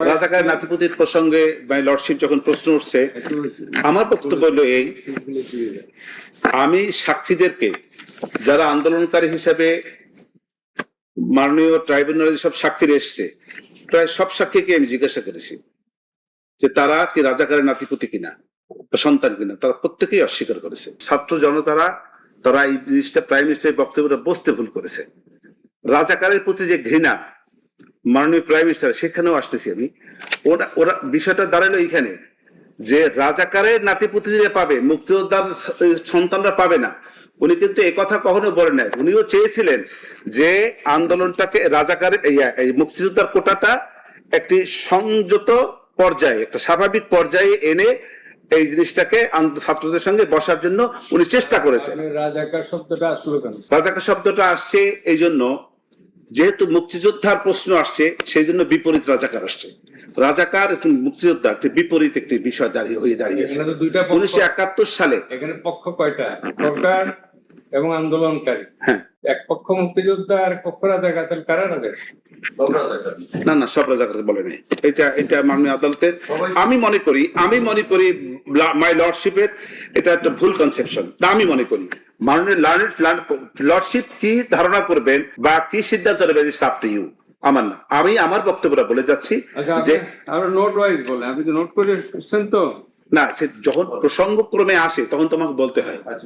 রাজাকার নাতিপুতির প্রসঙ্গে my lordship যখন প্রশ্ন উঠছে, আমার বক্তব্য হলো এই, আমি সাক্ষীদেরকে যারা আন্দোলনকারী হিসাবে মাননীয় ট্রাইব্যুনালে সব সাক্ষী এসছে, প্রায় সব সাক্ষীকে আমি জিজ্ঞাসা করেছি যে তারা কি রাজাকারের নাতিপুতি কিনা সন্তান কিনা? তারা প্রত্যেকেই অস্বীকার করেছে। ছাত্র জনতারা, তারা এই জিনিসটা প্রাইম মিনিস্টারের বক্তব্যটা বসতে ভুল করেছে। রাজাকারের প্রতি যে ঘৃণা মাননীয় প্রাইম মিনিস্টার সেখানেও আসতেছি আমি। ওরা ওরা বিষয়টা দাঁড়াল এইখানে যে রাজাকারের নাতিপুতিরা পাবে মুক্তিযোদ্ধার সন্তানরা পাবে না। উনি কিন্তু এ কথা কখনো বলেন নাই। উনিও চেয়েছিলেন যে আন্দোলনটাকে রাজাকারের এই মুক্তিযোদ্ধার কোটাটা একটি সংযত পর্যায়ে একটা স্বাভাবিক পর্যায়ে এনে এই জিনিসটাকে ছাত্রদের সঙ্গে বসার জন্য উনি চেষ্টা করেছেন। মানে রাজাকার শব্দটা আসলো রাজাকার শব্দটা আসছে এই জন্য যেহেতু মুক্তিযোদ্ধার প্রশ্ন আসছে সেই জন্য বিপরীত রাজাকার আসছে। রাজাকার একটি মুক্তিযোদ্ধা একটি বিপরীত একটি বিষয় দাঁড়িয়ে হয়ে দাঁড়িয়েছে। উনিশশো একাত্তর সালে। এখানে পক্ষ কয়টা? সরকার এবং আন্দোলনকারী। হ্যাঁ। এক পক্ষ মুক্তিযোদ্ধা আর পক্ষ রাজাকার। তাহলে কারা রাজাকার। না না সব রাজাকার বলে নেই। এটা এটা মাননীয় আদালতের আমি মনে করি আমি মনে করি মাই লর্ডশিপের এটা একটা ভুল কনসেপশন তা আমি মনে করি। মাননীয় লার্নেড লর্ডশিপ কি ধারণা করবেন বা কি সিদ্ধান্ত নেবেন ইটস আপ টু ইউ আমার না আমি আমার বক্তব্যটা বলে যাচ্ছি আচ্ছা যে নোট ওয়াইজ বলে আপনি তো নোট করে তো? না সে যখন প্রসঙ্গক্রমে আসে তখন তোমাকে বলতে হয়।